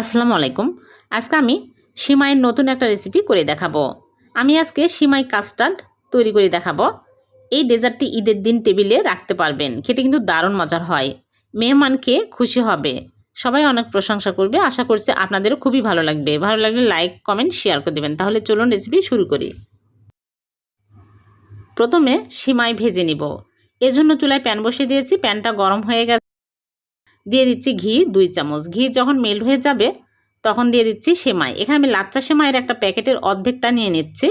আসসালামু আলাইকুম। আজকে আমি সিমাইয়ের নতুন একটা রেসিপি করে দেখাবো। আমি আজকে সিমাই কাস্টার্ড তৈরি করে দেখাবো। এই ডেজার্টটি ঈদের দিন টেবিলে রাখতে পারবেন। খেতে কিন্তু দারুণ মজার হয়। মেহমান খেয়ে খুশি হবে। সবাই অনেক প্রশংসা করবে। আশা করছি আপনাদেরও খুবই ভালো লাগবে। ভালো লাগলে লাইক কমেন্ট শেয়ার করে দেবেন। তাহলে চলুন রেসিপি শুরু করি। প্রথমে সিমাই ভেজে নিব। এজন্য চুলায় প্যান বসিয়ে দিয়েছি। প্যানটা গরম হয়ে গেছে। দিয়ে দিচ্ছি ঘি, দুই চামচ। ঘি যখন মেল্ট হয়ে যাবে, তখন দিয়ে দিচ্ছি সেমাই। এখানে আমি লাচ্চা সেমাইয়ের একটা প্যাকেটের অর্ধেকটা নিয়ে নিচ্ছি।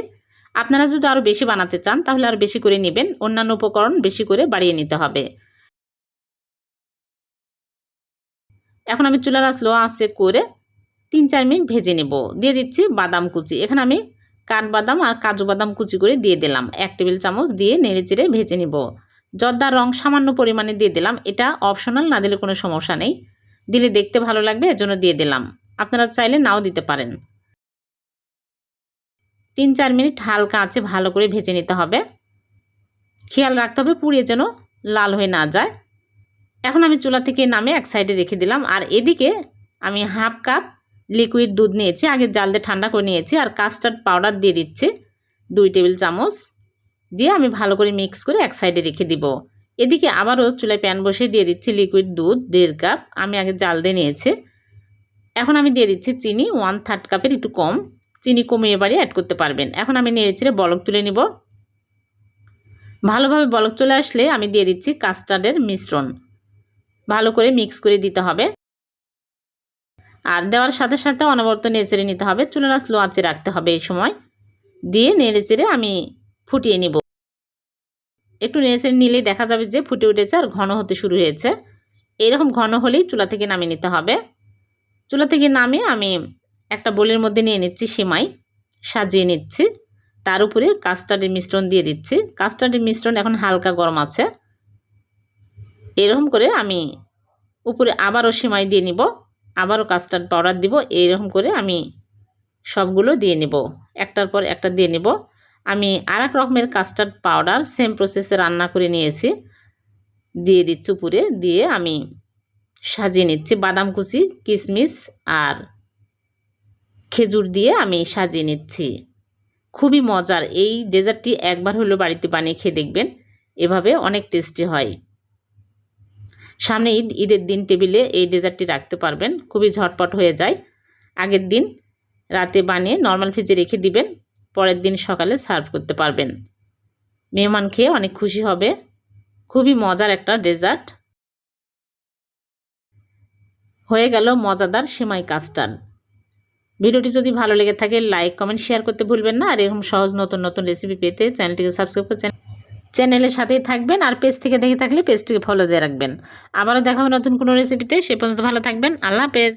আপনারা যদি আরও বেশি বানাতে চান, তাহলে আরও বেশি করে নেবেন। অন্যান্য উপকরণ বেশি করে বাড়িয়ে নিতে হবে। এখন আমি চুলার স্লো আঁচে করে তিন চার মিনিট ভেজে নেব। দিয়ে দিচ্ছি বাদাম কুচি। এখানে আমি কাঠবাদাম আর কাজু বাদাম কুচি করে দিয়ে দিলাম। এক টেবিল চামচ দিয়ে নেড়ে চেড়ে ভেজে নেব। জর্দার রং সামান্য পরিমাণে দিয়ে দিলাম। এটা অপশনাল না দিলে কোনো সমস্যা নেই। দিলে দেখতে ভালো লাগবে, এজন্য দিয়ে দিলাম। আপনারা চাইলে নাও দিতে পারেন। তিন চার মিনিট হালকা আছে ভালো করে ভেজে নিতে হবে। খেয়াল রাখতে হবে পুড়িয়ে যেন লাল হয়ে না যায়। এখন আমি চুলা থেকে নামে এক সাইডে রেখে দিলাম। আর এদিকে আমি হাফ কাপ লিকুইড দুধ নিয়েছি। আগে জাল দিয়ে ঠান্ডা করে নিয়েছি। আর কাস্টার্ড পাউডার দিয়ে দিচ্ছি। দুই টেবিল চামচ। দিয়ে আমি ভালো করে মিক্স করে এক সাইডে রেখে দিব। এদিকে আবারও চুলায় প্যান বসে দিয়ে দিচ্ছি লিকুইড দুধ, দেড় কাপ আমি আগে জাল দিয়ে নিয়েছি। এখন আমি দিয়ে দিচ্ছি চিনি ওয়ান থার্ড কাপের একটু কম। চিনি কমিয়ে এবারে অ্যাড করতে পারবেন। এখন আমি নেড়েচেড়ে বলক তুলে নিব। ভালোভাবে বলক চলে আসলে আমি দিয়ে দিচ্ছি কাস্টার্ডের মিশ্রণ। ভালো করে মিক্স করে দিতে হবে। আর দেওয়ার সাথে সাথে অনবরত নেড়েচেড়ে নিতে হবে। চুলার স্লো আঁচে রাখতে হবে এই সময়। দিয়ে নেড়েচেড়ে আমি ফুটিয়ে নিব। একটু নেড়েচেড়ে নিলেই দেখা যাবে যে ফুটে উঠেছে আর ঘন হতে শুরু হয়েছে। এইরকম ঘন হলেই চুলা থেকে নামিয়ে নিতে হবে। চুলা থেকে নামিয়ে আমি একটা বোলের মধ্যে নিয়ে নিচ্ছি সেমাই, সাজিয়ে নিচ্ছি। তার উপরে কাস্টার্ডের মিশ্রণ দিয়ে দিচ্ছি। কাস্টার্ডের মিশ্রণ এখন হালকা গরম আছে। এরকম করে আমি উপরে আবারও সিমাই দিয়ে নিব, আবারও কাস্টার্ড পাউডার দিব। এইরকম করে আমি সবগুলো দিয়ে নেব। একটার পর একটা দিয়ে নেব। আমি আর এক রকমের কাস্টার্ড পাউডার সেম প্রসেসে রান্না করে নিয়েছি। দিয়ে দিচ্ছি উপরে দিয়ে আমি সাজিয়ে নিচ্ছি বাদাম কুচি কিশমিশ আর খেজুর দিয়ে আমি সাজিয়ে নিচ্ছি। খুবই মজার, এই ডেজার্টটি একবার হলো বাড়িতে বানিয়ে খেয়ে দেখবেন, এভাবে অনেক টেস্টি হয়। সামনে ঈদ, ঈদের দিন টেবিলে এই ডেজার্টটি রাখতে পারবেন, খুবই ঝটপট হয়ে যায়। আগের দিন রাতে বানিয়ে নর্মাল ফ্রিজে রেখে দিবেন পরের দিন সকালে সার্ভ করতে পারবেন। মেহমান খেয়ে অনেক খুশি হবে। খুবই মজার একটা ডেজার্ট। হয়ে গেল মজাদার সেমাই কাস্টার্ড। ভিডিওটি যদি ভালো লেগে থাকে, লাইক, কমেন্ট, শেয়ার করতে ভুলবেন না। আর এরকম সহজ নতুন নতুন রেসিপি পেতে চ্যানেলটিকে সাবস্ক্রাইব করে চ্যানেলের সাথেই থাকবেন। আর পেজ থেকে দেখে থাকলে পেজটিকে ফলো দিয়ে রাখবেন। আবারও দেখা হবে নতুন কোনো রেসিপিতে সে পর্যন্ত ভালো থাকবেন। আল্লাহ হাফেজ।